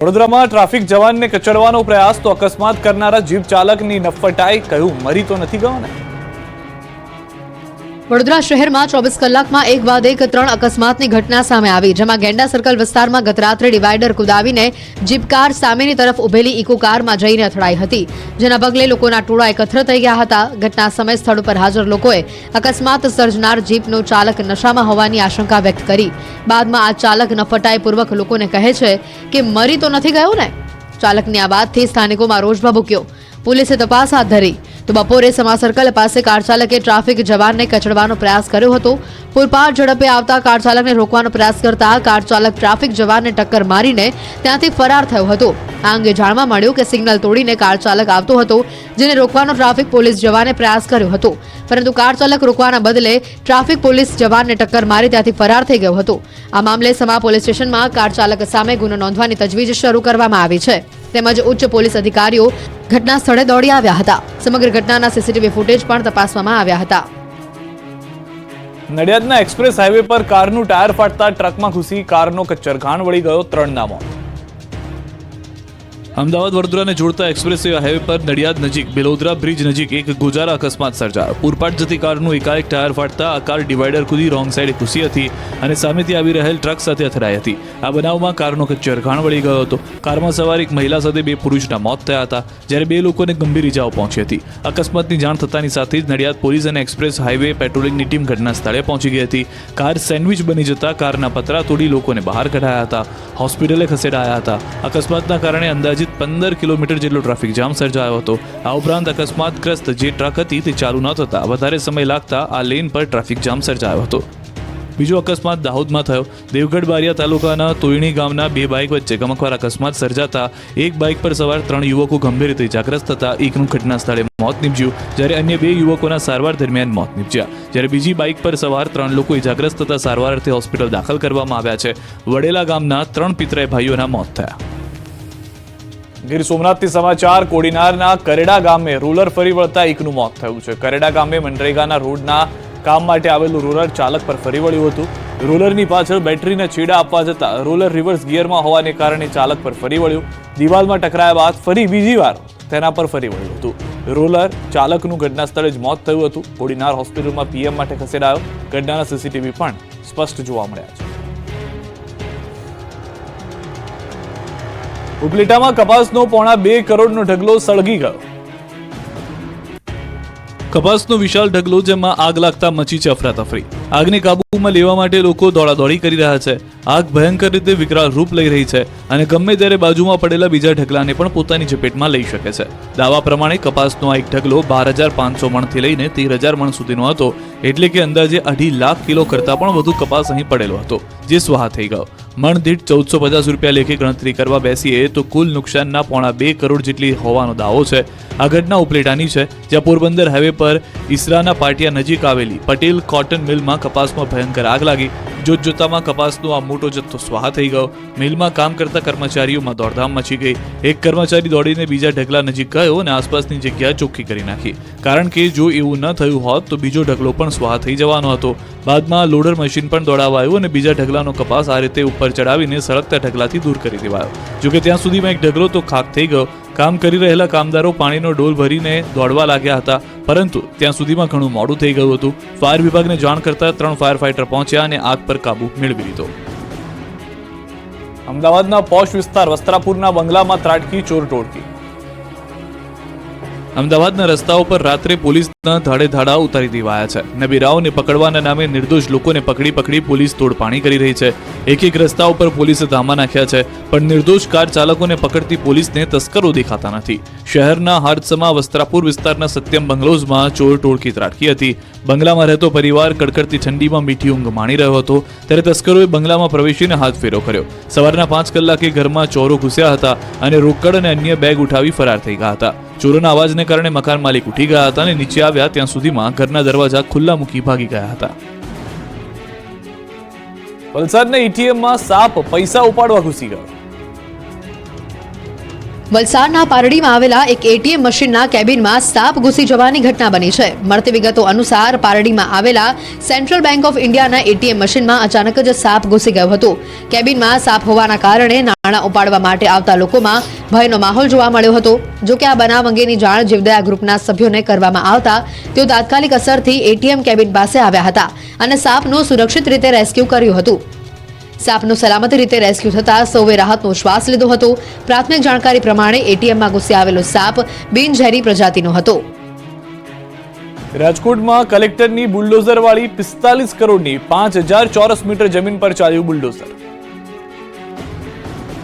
વડોદરામાં ટ્રાફિક જવાનને કચડવાનો પ્રયાસ તો અકસ્માત કરનારા જીપ ચાલકની નફટાઈ કહ્યું, મરી તો નથી ગયો ને? વડોદરા શહેરમાં ચોવીસ કલાકમાં એક બાદ એક ત્રણ અકસ્માતની ઘટના સામે આવી, જેમાં ગેંડા સર્કલ વિસ્તારમાં ગતરાત્રે ડિવાઈડર કુદાવીને જીપ કાર સામેની તરફ ઉભેલી ઇકો કારમાં જઈને અથડાઈ હતી. જેના પગલે લોકોના ટોળા એકત્ર થઈ ગયા હતા. ઘટના સમય સ્થળ પર હાજર લોકોએ અકસ્માત સર્જનાર જીપનો ચાલક નશામાં હોવાની આશંકા વ્યક્ત કરી. બાદમાં આ ચાલક નફટાઈપૂર્વક લોકોને કહે છે કે, મરી તો નથી ગયો ને? ચાલકની આ વાતથી સ્થાનિકોમાં રોષ ભભૂક્યો. પોલીસે તપાસ હાથ ધરી. તો બપોરે સમા સર્કલ પાસે કાર ચાલકે ટ્રાફિક જવાનને કચડવાનો પ્રયાસ કર્યો હતો. પૂરપાટ ઝડપે આવતા કાર ચાલકને રોકવાનો પ્રયાસ કરતા કાર ચાલક ટ્રાફિક જવાનને ટક્કર મારીને ત્યાંથી ફરાર થયો હતો. આ અંગે જાણવા મળ્યું કે સિગ્નલ તોડીને કાર ચાલક આવતો હતો, જેને રોકવાનો ટ્રાફિક પોલીસ જવાને પ્રયાસ કર્યો હતો. પરંતુ કાર ચાલક રોકવાના બદલે ટ્રાફિક પોલીસ જવાનને ટક્કર મારી ત્યાંથી ફરાર થઈ ગયો હતો. આ મામલે સમા પોલીસ સ્ટેશનમાં કાર ચાલક સામે ગુનો નોંધવાની તજવીજ શરૂ કરવામાં આવી છે. તેમજ ઉચ્ચ પોલીસ અધિકારીઓ ઘટના સ્થળે દોડી આવ્યા હતા. સમગ્ર ઘટનાના સીસીટીવી ફૂટેજ પણ તપાસવામાં આવ્યા હતા. નડિયાદના એક્સપ્રેસ હાઈવે પર કારનું ટાયર ફાટતા ટ્રકમાં ઘૂસી કારનો કચ્ચરઘાણ વળી ગયો ત્રણના મોત અમદાવાદ વડોદરાને જોડતા એક્સપ્રેસ હાઈવે પર નડિયાદ નજીક બેલોદરા બ્રિજ નજીક એક ગોજારા અકસ્માત સર્જાયો. પૂરપાટ જતી કારનું એકાએક ટાયર ફાટતા આ કાર ડિવાઈડર કૂદી રોંગ સાઈડે ઘૂસી હતી અને સામેથી આવી રહેલ ટ્રક સાથે અથડાઈ હતી. આ બનાવમાં કારનો કચ્ચરઘાણ વળી ગયો હતો. કારમાં સવાર એક મહિલા સાથે બે પુરુષના મોત થયા હતા, જ્યારે બે લોકોને ગંભીર ઇજાઓ પહોંચી હતી. અકસ્માતની જાણ થતાની સાથે જ નડિયાદ પોલીસ અને એક્સપ્રેસ હાઈવે પેટ્રોલિંગની ટીમ ઘટના સ્થળે પહોંચી ગઈ હતી. કાર સેન્ડવિચ બની જતા કારના પતરા તોડી લોકોને બહાર કઢાયા હતા. હોસ્પિટલે ખસેડાયા હતા. અકસ્માતના કારણે અંદાજિત પંદર કિલોમીટર જેટલો ટ્રાફિક જામ સર્જાયો હતો. આ ઉપરાંત અકસ્માતગ્રસ્ત જે ટ્રક હતી તે ચાલુ ન થતા વધારે સમય લાગતા આ લેન પર ટ્રાફિક જામ સર્જાયો હતો. બીજો અકસ્માત દાહોદમાં થયો. દેવગઢ બારિયા તાલુકાના તોયણી ગામના બે બાઇક વચ્ચે ગમકવાર અકસ્માત સર્જાતા એક બાઇક પર સવાર ત્રણ યુવકો ગંભીર રીતે ઇજાગ્રસ્ત થતા એકનું ઘટના સ્થળે મોત નીપજ્યું, જ્યારે અન્ય બે યુવકોના સારવાર દરમિયાન મોત નીપજ્યા. જ્યારે બીજી બાઇક પર સવાર ત્રણ લોકો ઇજાગ્રસ્ત થતા સારવાર અર્થે હોસ્પિટલ દાખલ કરવામાં આવ્યા છે. વડેલા ગામના ત્રણ પિતરાય ભાઈઓના મોત થયા. ગીર સોમનાથથી સમાચાર, કોડીનારના કરેડા ગામે રોલર ફરી વળતા એકનું મોત થયું છે. કરેડા ગામે મનરેગાના રોડના કામ માટે આવેલું રોલર ચાલક પર ફરી વળ્યું હતું. રોલરની પાછળ બેટરીને છેડા આપવા જતા રોલર રિવર્સ ગિયરમાં હોવાને કારણે ચાલક પર ફરી વળ્યું. દિવાલમાં ટકરાયા બાદ ફરી બીજી વાર તેના પર ફરી વળ્યું હતું. રોલર ચાલકનું ઘટના સ્થળે જ મોત થયું હતું. કોડીનાર હોસ્પિટલમાં પીએમ માટે ખસેડાયો. ઘટનાના સીસીટીવી પણ સ્પષ્ટ જોવા મળ્યા છે. ઉપલેટામાં કપાસનો પોણા બે કરોડનો ઢગલો સળગી ગયો. કપાસનો વિશાળ ઢગલો જેમાં આગ લાગતા મચી છે અફરાતફરી. આગને કાબૂમાં લેવા માટે લોકો દોડાદોડી કરી રહ્યા છે. આગ ભયંકર રીતે વિકરાળ રૂપ લઈ રહી છે અને ગમે ત્યારે બાજુમાં પડેલા બીજા ઢગલાને પણ પોતાની ઝપેટમાં લઈ શકે છે. દાવા પ્રમાણે કપાસનો આ એક ઢગલો બાર હજાર પાંચસો મણથી લઈને તેર હજાર મણ સુધીનો હતો. એટલે કે અંદાજે અઢી લાખ કિલો કરતાં પણ વધુ કપાસ અહીં પડેલો હતો, જે સ્વાહા થઈ ગયો. મણ દીઠ ચૌદસો પચાસ રૂપિયા લેખે ગણતરી કરવા બેસીએ તો કુલ નુકસાનના પોણા બે કરોડ જેટલી હોવાનો દાવો છે. આ ઘટના ઉપલેટાની છે, જ્યાં પોરબંદર હાઈવે પર ઈસરાના પાટિયા નજીક આવેલી પટેલ કોટન મિલમાં કપાસમાં ભયંકર આગ લાગી. જોત જોતામાં કપાસનો આ મોટો જથ્થો સ્વાહા થઈ ગયો. મિલમાં કામ કરતા કર્મચારીઓમાં દોડધામ મચી ગઈ. એક કર્મચારી દોડીને બીજા ઢગલા નજીક ગયો અને આસપાસની જગ્યા ચોખ્ખી કરી નાખી. કારણ કે જો એવું ન થયું હોત તો બીજો ઢગલો પણ સ્વાહા થઈ જવાનો હતો. બાદમાં લોડર મશીન પણ દોડાવાયું અને બીજા ઢગલાનો કપાસ આ રીતે ઉપર ચડાવીને સળગતા ઢગલાથી દૂર કરી દેવાયો. જોકે ત્યાં સુધીમાં એક ઢગલો તો ખાક થઈ ગયો. કામ કરી રહેલા કામદારો પાણીનો ડોલ ભરીને દોડવા લાગ્યા હતા, પરંતુ ત્યાં સુધીમાં ઘણું મોડું થઈ ગયું હતું. ફાયર વિભાગને જાણ કરતા ત્રણ ફાયર ફાઇટર પહોંચ્યા અને આગ પર કાબુ મેળવી લીધો. અમદાવાદના પોશ વિસ્તાર વસ્ત્રાપુરના બંગલામાં ત્રાટકી, ચોર ટોળકી. અમદાવાદના રસ્તાઓ પર રાત્રે પોલીસના ધાડે ધાડા ઉતારી દેવાયા છે. નબીરાઓને પકડવાના નામે નિર્દોષ લોકોને પકડી પકડી પોલીસ તોડપાણી કરી રહી છે. એક એક રસ્તા ઉપર પોલીસે ધામા નાખ્યા છે, પણ નિર્દોષ કાર ચાલકોને પકડતી પોલીસને તસ્કરો દેખાતા નથી. શહેરના હાર્દસમા વસ્ત્રાપુર વિસ્તારના સત્યમ બંગલોઝમાં ચોર ટોળકી ત્રાટકી હતી. બંગલામાં રહેતો પરિવાર કડકડતી ઠંડીમાં મીઠી ઊંઘ માણી રહ્યો હતો, ત્યારે તસ્કરોએ બંગલામાં પ્રવેશીને હાથ ફેરો કર્યો. સવારના પાંચ કલાકે ઘરમાં ચોરો ઘૂસ્યા હતા અને રોકડ અને અન્ય બેગ ઉઠાવી ફરાર થઈ ગયા હતા. ચોરોના અવાજને કારણે મકાન માલિક ઉઠી ગયા હતા અને નીચે આવ્યા. ત્યાં સુધીમાં ઘરના દરવાજા ખુલ્લા મૂકી ભાગી ગયા હતા. વલસાડના એટીએમમાં સાપ પૈસા ઉપાડવા ઘૂસી ગયો. વલસાડના પારડીમાં આવેલા એક એટીએમ મશીનના કેબિનમાં સાપ ઘૂસી જવાની ઘટના બની છે. મળતી વિગતો અનુસાર પારડીમાં આવેલા સેન્ટ્રલ બેંક ઓફ ઇન્ડિયાના એટીએમ મશીનમાં અચાનક જ સાપ ઘૂસી ગયો હતો. કેબિનમાં સાપ હોવાના કારણે નાણાં ઉપાડવા માટે આવતા લોકોમાં ભયનો માહોલ જોવા મળ્યો હતો. જો કે આ બનાવ અંગેની જાણ જીવદયા ગ્રુપના સભ્યોને કરવામાં આવતા તેઓ તાત્કાલિક અસરથી એટીએમ કેબિન પાસે આવ્યા હતા અને સાપનું સુરક્ષિત રીતે રેસ્ક્યુ કર્યું હતું. સાપનું સલામતી રીતે રેસ્ક્યુ થતા સૌએ રાહતનો શ્વાસ લીધો હતો. પ્રાથમિક જાણકારી પ્રમાણે એટીએમમાં ઘૂસી આવેલો સાપ બિનઝેરી પ્રજાતિનો હતો. રાજકોટમાં કલેક્ટરની બુલડોઝરવાળી પિસ્તાલીસ કરોડની પાંચ હજાર ચોરસ મીટર જમીન પર ચાલ્યું બુલડોઝર.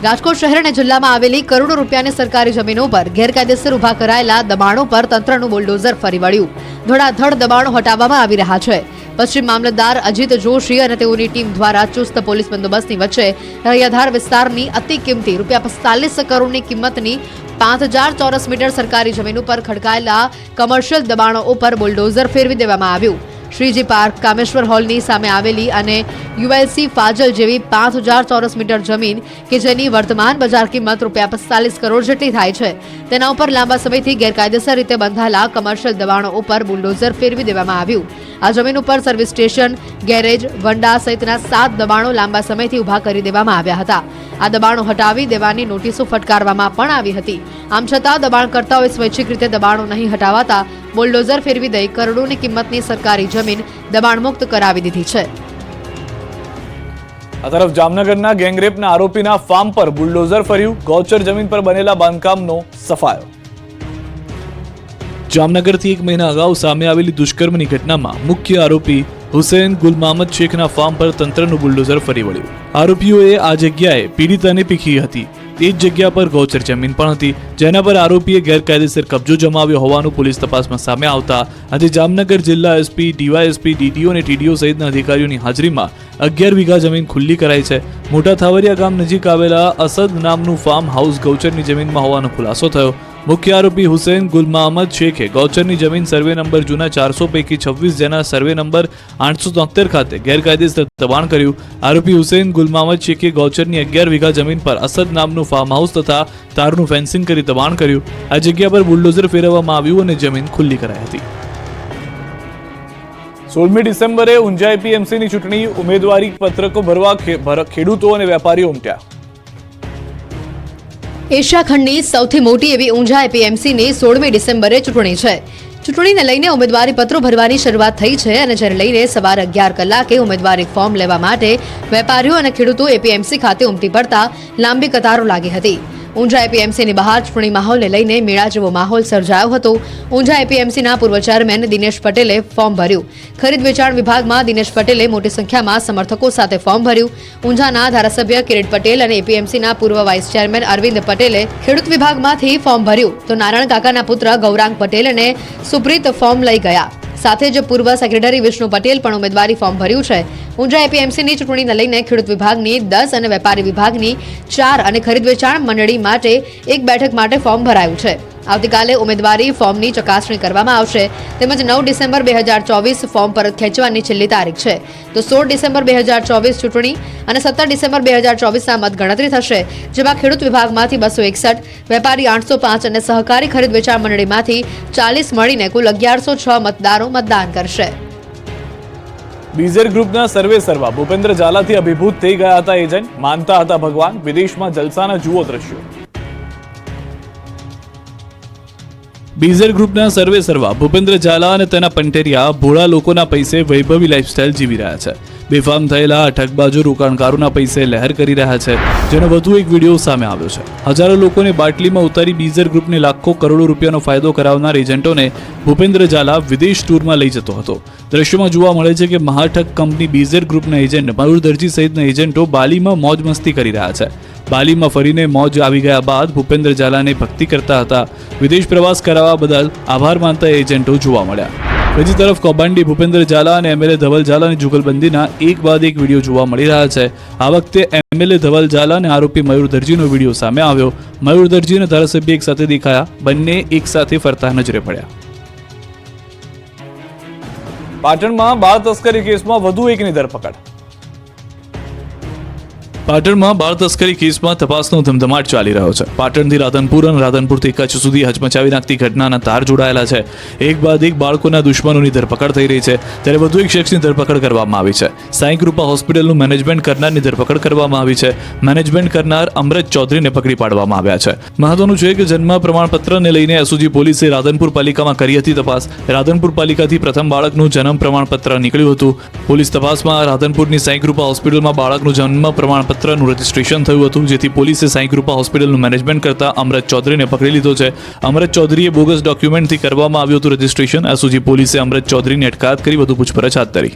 રાજકોટ શહેર અને જિલ્લામાં આવેલી કરોડો રૂપિયાની સરકારી જમીનો પર ગેરકાયદેસર ઊભા કરાયેલા દબાણો પર તંત્રનું બુલડોઝર ફરી વળ્યું. ધડાધડ દબાણો હટાવવામાં આવી રહ્યા છે. પશ્ચિમ મામલતદાર અજીત જોશી અને તેઓની ટીમ દ્વારા ચુસ્ત પોલીસ બંદોબસ્તની વચ્ચે રૈયાધાર વિસ્તારની અતિ કિંમતી રૂપિયા પિસ્તાલીસ કરોડની કિંમતની પાંચ હજાર ચોરસ મીટર સરકારી જમીન ઉપર ખડકાયેલા કમર્શિયલ દબાણો ઉપર બુલડોઝર ફેરવી દેવામાં આવ્યું. શ્રીજી પાર્ક કામેશ્વર હોલની સામે આવેલી અને યુએલસી ફાજલ જેવી પાંચ હજાર ચોરસ મીટર જમીન કે જેની વર્તમાન બજાર કિંમત રૂપિયા પિસ્તાલીસ કરોડ જેટલી થાય છે. તેના ઉપર લાંબા સમયથી ગેરકાયદેસર રીતે બંધાયેલા કમર્શિયલ દબાણો ઉપર બુલડોઝર ફેરવી દેવામાં આવ્યું. આ જમીન ઉપર સર્વિસ સ્ટેશન ગેરેજ વંડા સહિતના સાત દબાણો લાંબા સમયથી ઊભા કરી દેવામાં આવ્યા હતા. આ દબાણો હટાવી દેવાની નોટિસો ફટકારવામાં પણ આવી હતી. આમ છતાં દબાણકર્તાઓએ સ્વૈચ્છિક રીતે દબાણો નહીં હટાવાતા બુલડોઝર ફેરવી દઈ કરોડોની કિંમતની સરકારી જમીન દબાણમુક્ત કરાવી દીધી છે. આ તરફ જામનગરના ગેંગરેપના આરોપીના ફાર્મ પર બુલડોઝર ફર્યું. ગૌચર જમીન પર બનેલા બાંધકામનો સફાયો. જામનગરથી એક મહિના અગાઉ સામે આવેલી દુષ્કર્મની ઘટનામાં મુખ્ય આરોપી હુસેન ગુલ મહમદ શેખના ફાર્મ પર તંત્રનું બુલડોઝર ફરી વળ્યું. આરોપીઓએ આ જગ્યાએ પીડિતાને પીખી હતી. તે જ જગ્યા પર ગૌચર જમીન પણ હતી, જેના પર આરોપીએ ગેરકાયદેસર કબજો જમાવ્યો હોવાનું પોલીસ તપાસમાં સામે આવતા આજે જામનગર જિલ્લા એસપી, ડીવાયએસપી, ડીડીઓ અને ટીડીઓ સહિતના અધિકારીઓની હાજરીમાં અગિયાર વીઘા જમીન ખુલ્લી કરાઈ છે. મોટા થાવરિયા ગામ નજીક આવેલા અસદ નામનું ફાર્મ હાઉસ ગૌચરની જમીનમાં હોવાનો ખુલાસો થયો. મુખ્ય આરોપી હુસેન ગુલ મહમદ શેખે ગૌચરની જમીન સર્વે નંબર જૂના ચારસો પૈકી છવ્વીસ જેના સર્વે નંબર આઠસો તોતેર ખાતે ગેરકાયદેસર દબાણ કર્યું. આરોપી હુસેન ગુલ મહમદ શેખે ગૌચરની અગિયાર વીઘા જમીન પર અસદ નામનું ફાર્મ હાઉસ તથા તારનું ફેન્સિંગ કરી દબાણ કર્યું. આ જગ્યા પર બુલડોઝર ફેરવવામાં આવ્યું અને જમીન ખુલ્લી કરાઈ હતી. સોળમી ડિસેમ્બરે ઊંઝા એપીએમસીની ચૂંટણી ઉમેદવારી પત્રકો ભરવા ખેડૂતો અને વેપારીઓ ઉમટ્યા. એશિયા ખંડની સૌથી મોટી એવી ઊંઝા એપીએમસીની સોળમી ડિસેમ્બરે ચૂંટણી છે. ચૂંટણીને લઈને ઉમેદવારી પત્રો ભરવાની શરૂઆત થઈ છે અને જેને લઈને સવારે અગિયાર કલાકે ઉમેદવારી ફોર્મ લેવા માટે વેપારીઓ અને ખેડૂતો એપીએમસી ખાતે ઉમટી પડતા લાંબી કતારો લાગી હતી. ઊંઝા એપીએમસીની બહાર ચૂંટણી માહોલને લઈને મેળા જેવો માહોલ સર્જાયો હતો. ઊંઝા એપીએમસીના પૂર્વ ચેરમેન દિનેશ પટેલે ફોર્મ ભર્યું. ખરીદ વેચાણ વિભાગમાં દિનેશ પટેલે મોટી સંખ્યામાં સમર્થકો સાથે ફોર્મ ભર્યું. ઊંઝાના ધારાસભ્ય કિરીટ પટેલ અને એપીએમસીના પૂર્વ વાઇસ ચેરમેન અરવિંદ પટેલે ખેડૂત વિભાગમાંથી ફોર્મ ભર્યું. તો નારાયણ કાકાના પુત્ર ગૌરાંગ પટેલ અને સુપ્રીત ફોર્મ લઈ ગયા. સાથે જ પૂર્વ સેક્રેટરી વિષ્ણુ પટેલ પણ ઉમેદવારી ફોર્મ ભર્યું છે. ઊંઝા એપીએમસીની ચૂંટણીને લઈને ખેડૂત વિભાગની દસ અને વેપારી વિભાગની ચાર અને ખરીદ વેચાણ મંડળી માટે એક બેઠક માટે ફોર્મ ભરાયું છે. આવતીકાલે ઉમેદવારી ફોર્મની ચકાસણી કરવામાં આવશે. તેમજ નવ ડિસેમ્બર બે હજાર ચોવીસ ફોર્મ પરત ખેંચવાની છેલ્લી તારીખ છે. તો સોળ ડિસેમ્બર બે હજાર ચોવીસ ચૂંટણી અને સત્તર ડિસેમ્બર બે હજાર ચોવીસના મતગણતરી થશે, જેમાં ખેડૂત વિભાગમાંથી બસો એકસઠ, વેપારી આઠસો પાંચ અને સહકારી ખરીદ વેચાણ મંડળીમાંથી ચાલીસ મળીને કુલ અગિયારસો છ મતદારો મતદાન કરશે. બીઝર ગ્રુપના સર્વે સર્વા ભૂપેન્દ્ર ઝાલાથી અભિભૂત થઈ ગયા હતા એજન્ટ માનતા હતા ભગવાન, વિદેશમાં જલસાના જુઓ દ્રશ્યો. બીઝર ગ્રુપના સર્વે સર્વા ભૂપેન્દ્ર ઝાલા અને તેના પંટેરિયા ભોળા લોકોના પૈસે વૈભવી લાઇફસ્ટાઇલ જીવી રહ્યા છે. બેફામ થયેલા આ ઠગબાજો રોકાણકારોના પૈસે લહેર કરી રહ્યા છે, જેનો વધુ એક વીડિયો સામે આવ્યો છે. હજારો લોકોને બાટલીમાં ઉતારી બીઝર ગ્રુપને લાખો કરોડો રૂપિયાનો ફાયદો કરાવનાર એજન્ટોને ભૂપેન્દ્ર ઝાલા વિદેશ ટૂરમાં લઈ જતો હતો. દ્રશ્યમાં જોવા મળે છે કે મહાઠગ કંપની બીઝર ગ્રુપના એજન્ટ મયુર દરજી સહિતના એજન્ટો બાલીમાં મોજ મસ્તી કરી રહ્યા છે. બાલીમાં ફરીને મોજ આવી ગયા બાદ ભૂપેન્દ્ર ઝાલાને ભક્તિ કરતા હતા. વિદેશ પ્રવાસ કરાવવા બદલ આભાર માનતા એજન્ટો જોવા મળ્યા. બીજી તરફ કૌભાંડી ભૂપેન્દ્ર ઝાલા અને એમએલએ ધવલ ઝાલાની જુગલબંધીના એક બાદ એક વીડિયો જોવા મળી રહ્યા છે. આ વખતે એમએલએ ધવલ ઝાલા અને આરોપી મયુર દરજીનો વીડિયો સામે આવ્યો. મયુર દરજી અને ધારાસભ્ય એક સાથે દેખાયા. બંને એક સાથે ફરતા નજરે પડ્યા. પાટણમાં બાળ તસ્કરી કેસમાં વધુ એકની ધરપકડ. પાટણમાં બાળ તસ્કરી કેસમાં તપાસનો ધમધમાટ ચાલી રહ્યો છે. પાટણથી રાધનપુર અને રાધનપુરથી કચ્છ સુધી હચમચાવી નાખતી ઘટનાના તાર જોડાયેલા છે. એક બાદ એક બાળકોના દુશ્મનોની ધરપકડ થઈ રહી છે. ત્યારે વધુ એક શખ્સની ધરપકડ કરવામાં આવી છે. સાંઈ કૃપા હોસ્પિટલનું મેનેજમેન્ટ કરનારની ધરપકડ કરવામાં આવી છે. મેનેજમેન્ટ કરનાર અમૃત ચૌધરીને પકડી પાડવામાં આવ્યા છે. મહત્વનું છે કે જન્મ પ્રમાણપત્રને લઈને એસઓજી પોલીસે રાધનપુર પાલિકામાં કરી હતી તપાસ. રાધનપુર પાલિકાથી પ્રથમ બાળકનું જન્મ પ્રમાણપત્ર નીકળ્યું હતું. પોલીસ તપાસમાં રાધનપુરની સાંઈ કૃપા હોસ્પિટલમાં બાળકનું જન્મ પ્રમાણપત્રનું રજીસ્ટ્રેશન થયું હતું, જેથી પોલીસે સાંઈકૃપા હોસ્પિટલનું મેનેજમેન્ટ કરતા અમૃત ચૌધરીને પકડી લીધો છે. અમરત ચૌધરીએ બોગસ ડોક્યુમેન્ટથી કરવામાં આવ્યું હતું રજીસ્ટ્રેશન. એસઓજી પોલીસે અમરત ચૌધરીની અટકાયત કરી, વધુ પૂછપરછ હાથ ધરી.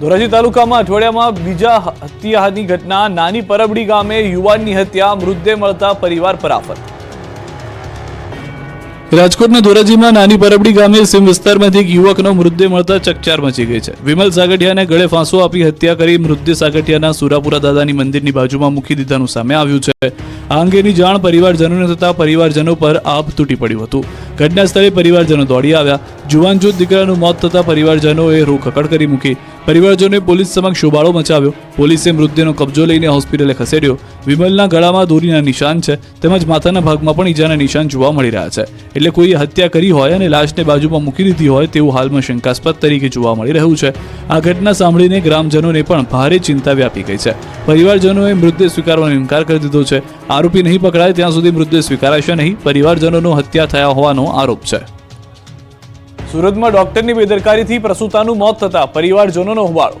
ધોરાજી તાલુકામાં અઠવાડિયામાં બીજા હત્યાની ઘટના નાની પરબડી ગામે યુવાનની હત્યા, મૃતદેહ મળતા પરિવાર પર આફત. રાજકોટના ધોરાજીમાં નાની પરબડી ગામે સીમ વિસ્તારમાંથી એક યુવકનો મૃતદેહ મળતા ચકચાર મચી ગઈ છે. વિમલ સાગઠિયાને ગળે ફાંસો આપી હત્યા કરી મૃતદેહ સાગઠિયાના સુરાપુરા દાદાની મંદિરની બાજુમાં મૂકી દીધાનું સામે આવ્યું છે. આ અંગેની જાણ પરિવારજનોને થતા પરિવારજનો પર આપ તૂટી પડ્યું હતું. ઘટના સ્થળે પરિવારજનો દોડી આવ્યા. જુવાન જૂથ દીકરાનું મોત થતા પરિવારજનોએ રોકકડ કરી મૂકી. પરિવારજનોએ પોલીસ સમક્ષ શોબાળો મચાવ્યો. પોલીસે મૃતદેહનો કબજો લઈને હોસ્પિટલે ખસેડ્યો. વિમલના ગળામાં દોરીના નિશાન છે. તેમજ માથાના ભાગમાં પણ ઈજાના નિશાન જોવા મળી રહ્યા છે. એટલે કોઈએ હત્યા કરી હોય અને લાશને બાજુમાં મૂકી દીધી હોય તેવું હાલમાં શંકાસ્પદ તરીકે જોવા મળી રહ્યું છે. આ ઘટના સાંભળીને ગ્રામજનોને પણ ભારે ચિંતા વ્યાપી ગઈ છે. પરિવારજનોએ મૃતદેહ સ્વીકારવાનો ઇનકાર કરી દીધો છે. આરોપી નહીં પકડાય ત્યાં સુધી મૃતદેહ સ્વીકારાશે નહીં. પરિવારજનોનો હત્યા થયા હોવાનો આરોપ છે. સુરતમાં ડોક્ટરની બેદરકારીથી પ્રસૂતાનું મોત થતા પરિવારજનોનો હોબાળો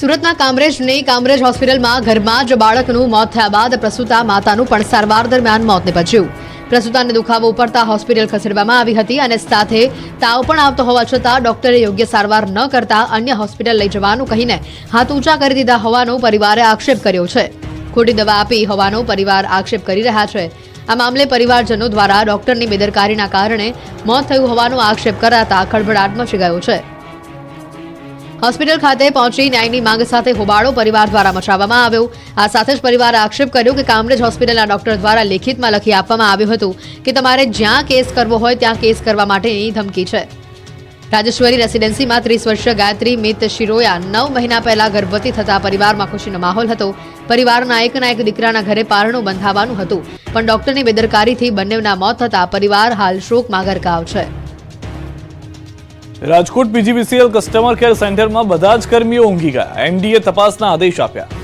સુરતના કામરેજની કામરેજ હોસ્પિટલમાં ઘરમાં જ બાળકનું મોત થયા બાદ પ્રસૂતા માતાનું પણ સારવાર દરમિયાન મોત નિપજ્યું. પ્રસૂતાને દુખાવો ઉપડતા હોસ્પિટલ ખસેડવામાં આવી હતી અને સાથે તાવ પણ આવતો હોવા છતાં ડોક્ટરે યોગ્ય સારવાર ન કરતા અન્ય હોસ્પિટલ લઈ જવાનું કહીને હાથ ઊંચા કરી દીધા હોવાનો પરિવારે આક્ષેપ કર્યો છે. ખોટી દવા આપી હોવાનો પરિવાર આક્ષેપ કરી રહ્યા છે. આ મામલે પરિવારજનો દ્વારા ડોક્ટરની બેદરકારીના કારણે મોત થયું હોવાનો આક્ષેપ કરાતા ખળભળાટ મચી ગયો છે. હોસ્પિટલ ખાતે પહોંચી ન્યાયની માંગ સાથે હોબાળો પરિવાર દ્વારા મચાવવામાં આવ્યો. આ સાથે જ પરિવારે આક્ષેપ કર્યો કે કામરેજ હોસ્પિટલના ડોક્ટર દ્વારા લેખિતમાં લખી આપવામાં આવ્યું હતું કે તમારે જ્યાં કેસ કરવો હોય ત્યાં કેસ કરવા માટેની ધમકી છે. રાજેશ્વરી રેસિડેન્સીમાં ત્રીસ વર્ષીય ગાયત્રી મિત શિરોયા નવ મહિના પહેલા ગર્ભવતી થતા પરિવારમાં ખુશીનો માહોલ હતો. પરિવારના એકના એક દીકરાના ઘરે પારણું બંધાવવાનું હતું. પણ ડોક્ટરની બેદરકારીથી બંનેના મોત થતા પરિવાર હાલ શોકમાં ગરકાવ છે. રાજકોટ પીજીવીસીએલ કસ્ટમર કેર સેન્ટરમાં બધા જ કર્મીઓ ઊંઘી ગયા. એમડીએ તપાસના આદેશ આપ્યા.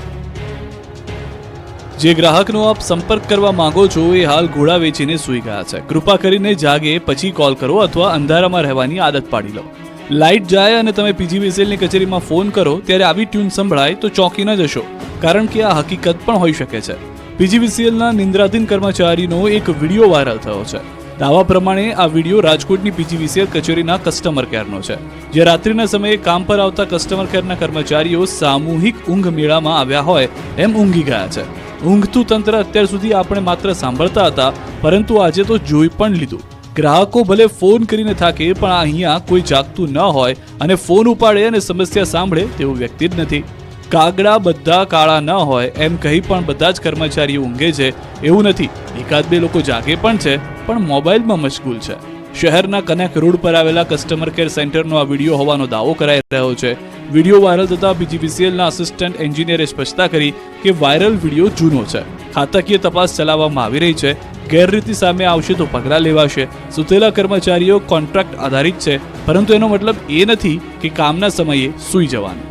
જે ગ્રાહકનો આપ સંપર્ક કરવા માંગો છો એ હાલ ઘોડા વેચીને સૂઈ ગયા છે. કૃપા કરીને જાગે, પછી કોલ કરો અથવા અંધારામાં રહેવાની આદત પાડી લો. લાઇટ જાય અને તમે પીજીવીસીએલની કચેરીમાં ફોન કરો, ત્યારે આવી ટ્યુન સંભળાય તો ચોંકી ન જશો, કારણ કે આ હકીકત પણ હોઈ શકે છે. પીજીવીસીએલના નિંદ્રાધીન કર્મચારીનો એક વીડિયો વાયરલ થયો છે. દાવા પ્રમાણે, આ વીડિયો રાજકોટની પીજીવીસીએલ કચેરીના કસ્ટમર કેરનો છે. જે રાત્રિના સમયે કામ પર આવતા કસ્ટમર કેરના કર્મચારીઓ સામૂહિક ઊંઘ મેળામાં આવ્યા હોય, એમ ઊંઘી ગયા છે. ઊંઘતું તંત્ર અત્યાર સુધી આપણે માત્ર સાંભળતા હતા, પરંતુ આજે તો જોઈ પણ લીધું. ગ્રાહકો ભલે ફોન કરીને થાકે, પણ અહીંયા કોઈ જાગતું ન હોય અને ફોન ઉપાડે અને સમસ્યા સાંભળે તેવું વ્યક્તિ જ નથી. કાગડા બધા કાળા ન હોય, એમ કહી પણ બધા જ કર્મચારીઓ ઊંઘે છે, એવું નથી. એકાદ બે લોકો જાગે પણ છે, પણ મોબાઈલમાં મશગુલ છે. શહેરના કનેક રોડ પર આવેલા કસ્ટમર કેર સેન્ટરનો આ વીડિયો હોવાનો દાવો કરાઈ રહ્યો છે. વીડિયો વાયરલ થતા બીજીવીસીએલના આસિસ્ટન્ટ એન્જિનિયરે સ્પષ્ટતા કરી કે વાયરલ વીડિયો જૂનો છે. ખાતાકીય તપાસ ચલાવવામાં આવી રહી છે. ગેરરીતિ સામે આવશે તો પગલાં લેવાશે. સુતેલા કર્મચારીઓ કોન્ટ્રાક્ટ આધારિત છે, પરંતુ એનો મતલબ એ નથી કે કામના સમયે સૂઈ જવાનું.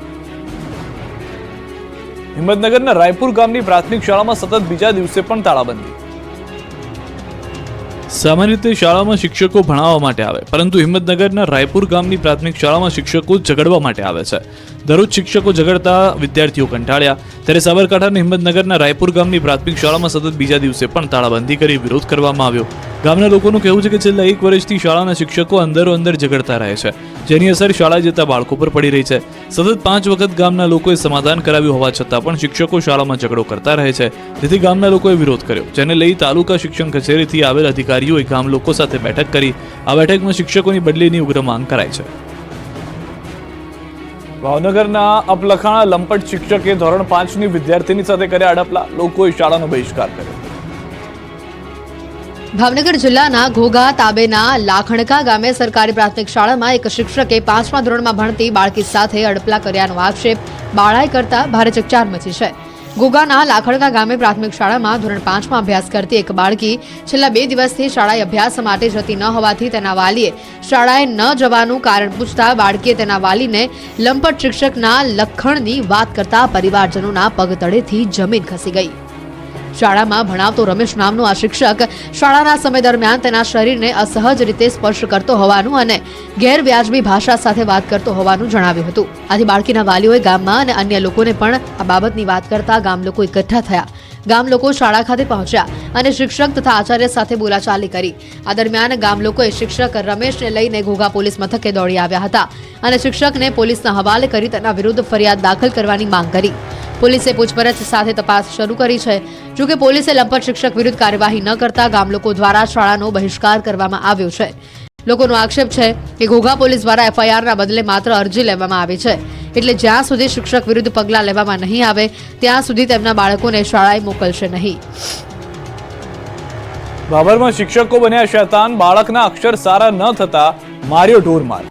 હિંમતનગરના રાયપુર ગામની પ્રાથમિક શાળામાં સતત બીજા દિવસે પણ તાળાબંધી. સામાન્ય રીતે શાળામાં શિક્ષકો ભણાવવા માટે આવે, પરંતુ હિંમતનગરના રાયપુર ગામની પ્રાથમિક શાળામાં શિક્ષકો ઝઘડવા માટે આવે છે. દરરોજ શિક્ષકો ઝઘડતા વિદ્યાર્થીઓ કંટાળ્યા. ત્યારે સાબરકાંઠાના હિંમતનગરના રાયપુર ગામની પ્રાથમિક શાળામાં સતત બીજા દિવસે પણ તાળાબંધી કરી વિરોધ કરવામાં આવ્યો. ગામના લોકોનું કહેવું છે કે છેલ્લા એક વર્ષથી શાળાના શિક્ષકો અંદરો અંદર ઝઘડતા રહે છે. જેની અસર શાળા જતા બાળકો પર પડી રહી છે. સતત પાંચ વખત ગામના લોકોએ સમાધાન કરાવ્યું હોવા છતાં પણ શિક્ષકો શાળામાં ઝઘડો કરતા રહે છે. જેથી ગામના લોકોએ વિરોધ કર્યો. જેને લઈ તાલુકા શિક્ષણ કચેરીથી આવેલ અધિકારીઓએ ગામ લોકો સાથે બેઠક કરી. આ બેઠકમાં શિક્ષકોની બદલીની ઉગ્ર માંગ કરાઈ છે. ભાવનગરના અપલખાણા લંપટ શિક્ષકે ધોરણ પાંચની વિદ્યાર્થીની સાથે કર્યા અડપલા. લોકોએ શાળાનો બહિષ્કાર કર્યો. ભાવનગર જિલ્લાના ઘોઘા, તાબેના, લાખણકા ગામે સરકારી પ્રાથમિક શાળામાં એક શિક્ષકે પાંચમા ધોરણમાં ભણતી બાળકી સાથે અડપલા કર્યાનો આક્ષેપ બાળાએ કરતા ભારે ચકચાર મચી છે. ઘોઘાના લાખણકા ગામે પ્રાથમિક શાળામાં ધોરણ પાંચમાં અભ્યાસ કરતી એક બાળકી છેલ્લા બે દિવસથી શાળાએ અભ્યાસ માટે જતી ન હોવાથી તેના વાલીએ શાળાએ ન જવાનું કારણ પૂછતા બાળકીએ તેના વાલીને લંપટ શિક્ષકના લખણની વાત કરતા પરિવારજનોના પગતળેથી જમીન ખસી ગઈ. શાળામાં ભણાવતો રમેશ નામનો આ શિક્ષક શાળાના સમય દરમિયાન તેના શરીરને અસહજ રીતે સ્પર્શ કરતો હોવાનું અને ગેરવ્યાજબી ભાષા સાથે વાત કરતો હોવાનું જણાવ્યું હતું. આથી બાળકીના વાલીઓએ ગામમાં અને અન્ય લોકોને પણ આ બાબતની વાત કરતા ગામ લોકો એકઠા થયા. ગામ લોકો શાળા ખાતે પહોંચ્યા અને શિક્ષક તથા આચાર્ય સાથે બોલાચાલી કરી. આ દરમિયાન ગામ લોકોએ શિક્ષક રમેશને લઈને ઘોઘા પોલીસ મથકે દોડી આવ્યા હતા અને શિક્ષકને પોલીસના હવાલે કરી તેના વિરુદ્ધ ફરિયાદ દાખલ કરવાની માંગ કરી. પોલીસે પૂછપરછ સાથે તપાસ શરૂ કરી છે. જોકે પોલીસે લંપટ શિક્ષક વિરુદ્ધ કાર્યવાહી ન કરતા ગામલોકો દ્વારા શાળાનો બહિષ્કાર કરવામાં આવ્યો છે. લોકોનો આક્ષેપ છે કે ઘોઘા પોલીસ દ્વારા એફઆઈઆરના બદલે માત્ર અરજી લેવામાં આવી છે. એટલે જ્યાં સુધી શિક્ષક વિરુદ્ધ પગલાં લેવામાં નહીં આવે, ત્યાં સુધી તેમના બાળકોને શાળાએ મોકલશે નહીં. બાબરમાં શિક્ષકો બન્યા શૈતાન, બાળકના અક્ષર સારા ન થતા માર્યો ઢોરમાર.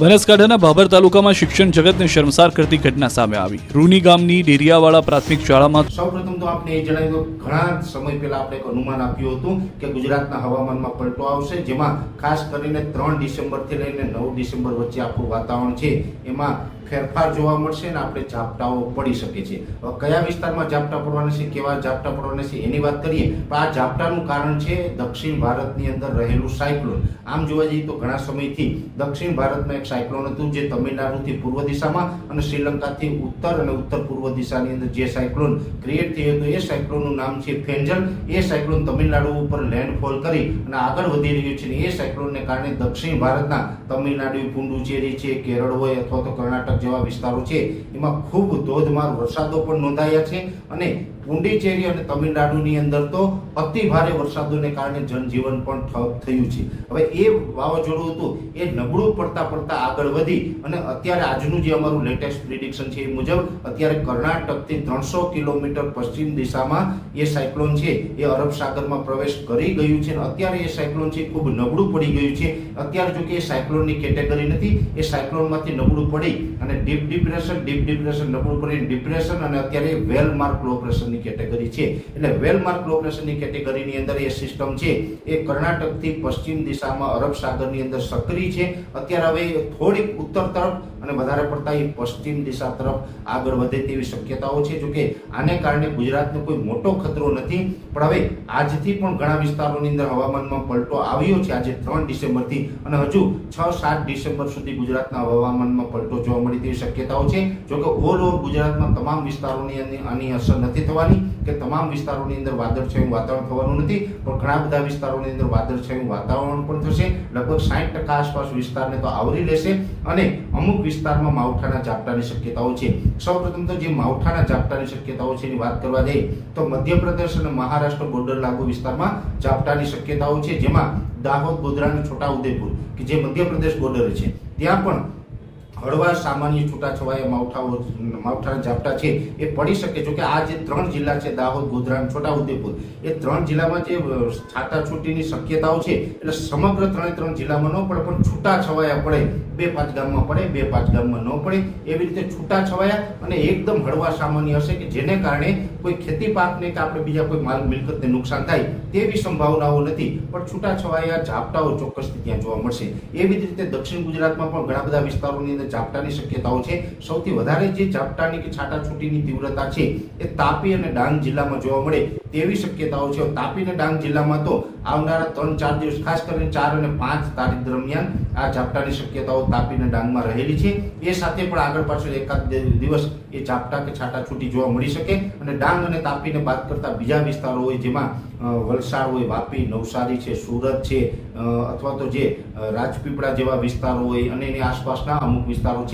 બનાસકાંઠાના ભાભર તાલુકામાં શિક્ષણ જગતને શર્મસાર કરતી ઘટના સામે આવી. રૂની ગામની ડેરિયાવાળા પ્રાથમિક શાળામાં સૌપ્રથમ તો આપણે એ જણાવ્યું ઘણા સમય પહેલા આપણે એક અનુમાન આપ્યું હતું કે ગુજરાતના હવામાનમાં પલટો આવશે, જેમાં ખાસ કરીને ત્રણ ડિસેમ્બરથી લઈને નવ ડિસેમ્બર વચ્ચે આખું વાતાવરણ છે. એમાં ફેરફાર જોવા મળશે અને આપણે ઝાપટાઓ પડી શકે છે હવે કયા વિસ્તારમાં ઝાપટા પડવાના છે, કેવા ઝાપટા પડવાના છે, એની વાત કરીએ, પણ આ ઝાપટાનું કારણ છે દક્ષિણ ભારતની અંદર રહેલું સાયક્લોન. આમ જોવા જઈએ તો ઘણા સમયથી દક્ષિણ ભારતમાં એક સાયક્લોન હતું જે તમિલનાડુથી પૂર્વ દિશામાં અને શ્રીલંકાથી ઉત્તર અને ઉત્તર પૂર્વ દિશાની અંદર જે સાયક્લોન ક્રિએટ થયું હતું, એ સાયક્લોનનું નામ છે ફેન્જલ. એ સાયક્લોન તમિલનાડુ ઉપર લેન્ડફોલ કરી અને આગળ વધી રહ્યું છે એ સાયક્લોનને કારણે દક્ષિણ ભારતના તમિલનાડુ, પુંડુચેરી છે, કેરળ હોય અથવા તો કર્ણાટક જેવા વિસ્તારો છે એમાં ખૂબ ધોધમાર વરસાદો પણ નોંધાયા છે અને પુંડીચેરી અને તમિલનાડુની અંદર તો અતિ ભારે વરસાદોને કારણે જનજીવન પણ ઠપ થયું છે. હવે એ વાવાઝોડું હતું, એ નબળું પડતા પડતા આગળ વધી અને અત્યારે આજનું જે અમારું લેટેસ્ટ પ્રિડિક્શન છે એ મુજબ અત્યારે કર્ણાટકથી ત્રણસો કિલોમીટર પશ્ચિમ દિશામાં એ સાયક્લોન છે, એ અરબ સાગરમાં પ્રવેશ કરી ગયું છે અને અત્યારે એ સાયક્લોન છે ખૂબ નબળું પડી ગયું છે. અત્યારે જો કે એ સાયક્લોનની કેટેગરી નથી, એ સાયક્લોનમાંથી નબળું પડી અને ડીપ ડિપ્રેશન ડીપ ડિપ્રેશન નબળું પડી ડિપ્રેશન અને અત્યારે વેલ માર્ક લો પ્રેશરની કેટેગરી છે. એટલે વેલ માર્ક લો પ્રેશરની કેટેગરીની અંદર એ સિસ્ટમ છે. એ કર્ણાટકથી પશ્ચિમ દિશામાં અરબ સાગરની અંદર સક્રિય છે. અત્યારે હવે થોડીક ઉત્તર તરફ અને વધારે પડતા એ પશ્ચિમ દિશા તરફ આગળ વધે તેવી શક્યતાઓ છે. જોકે આને કારણે ગુજરાતને કોઈ મોટો ખતરો નથી. પણ હવે આજથી પણ ઘણા વિસ્તારોની અંદર હવામાનમાં પલટો આવ્યો છે. આજે ત્રણ ડિસેમ્બરથી અને હજુ છ સાત ડિસેમ્બર સુધી ગુજરાતના હવામાનમાં પલટો જોવા મળી તેવી શક્યતાઓ છે. જોકે ઓલ ઓવર ગુજરાતમાં તમામ વિસ્તારોની આની અસર નથી થવાની. કે તમામ વિસ્તારોની અંદર વાદળછાયું વાતાવરણ થવાનું નથી, પણ ઘણા બધા વિસ્તારોની અંદર વાદળછાયું વાતાવરણ પણ થશે. લગભગ સાઠ ટકા આસપાસ વિસ્તારને તો આવરી લેશે અને અમુક વિસ્તારમાં માવઠાના ઝાપટાની શક્યતાઓ છે. સૌપ્રથમ તો જે માવઠાના ઝાપટાની શક્યતાઓ છે એની વાત કરવા જઈએ, તો મધ્યપ્રદેશ અને મહારાષ્ટ્ર બોર્ડર લાગુ વિસ્તારમાં ઝાપટાની શક્યતાઓ છે, જેમાં દાહોદ ગોધરા અને છોટાઉદેપુર કે જે મધ્યપ્રદેશ બોર્ડર છે. ત્યાં પણ હળવા સામાન્ય છૂટાછવાયા માવઠાઓ, માવઠાના ઝાપટા છે, એ પડી શકે જો કે આ જે ત્રણ જિલ્લા છે, દાહોદ ગોધરા છોટાઉદેપુર, એ ત્રણ જિલ્લામાં જે છાટાછૂટીની શક્યતાઓ છે, એટલે સમગ્ર ત્રણે ત્રણ જિલ્લામાં ન પડે, પણ છૂટાછવાયા પડે, બે પાંચ ગામમાં પડે, બે પાંચ ગામમાં ન પડે, એવી રીતે છૂટાછવાયા અને એકદમ હળવા સામાન્ય હશે કે જેને કારણે કોઈ ખેતી પાકને કે આપણે બીજા કોઈ માલ મિલકતને નુકસાન થાય, તેવી સંભાવનાઓ નથી, પણ છૂટાછવાયા ઝાપટાઓ ચોક્કસથી ત્યાં જોવા મળશે. એવી જ રીતે દક્ષિણ ગુજરાતમાં પણ ઘણા બધા વિસ્તારોની અંદર ઝાપટાની શક્યતાઓ છે. સૌથી વધારે જે ઝાપટાની કે છાટાછૂટીની તીવ્રતા છે એ તાપી અને ડાંગ જિલ્લામાં જોવા મળે તેવી શક્યતાઓ છે. તાપી અને ડાંગ જિલ્લામાં તો આવનારા ત્રણ ચાર દિવસ ખાસ કરીને ચાર અને પાંચ તારીખ દરમિયાન આ ઝાપટાની શક્યતાઓ તાપીને ડાંગમાં રહેલી છે. એ સાથે પણ આગળ પાછળ એકાદ દિવસ એ ઝાપટા કે છાટાછૂટી જોવા મળી શકે અને ડાંગ અને તાપીને બાદ કરતા બીજા વિસ્તારો હોય જેમાં વલસાડ હોય, વાપી, નવસારી છે, સુરત છે અથવા તો જે રાજપીપળા જેવા વિસ્તારો હોય અને એની આસપાસના અમુક વિસ્તારો છે.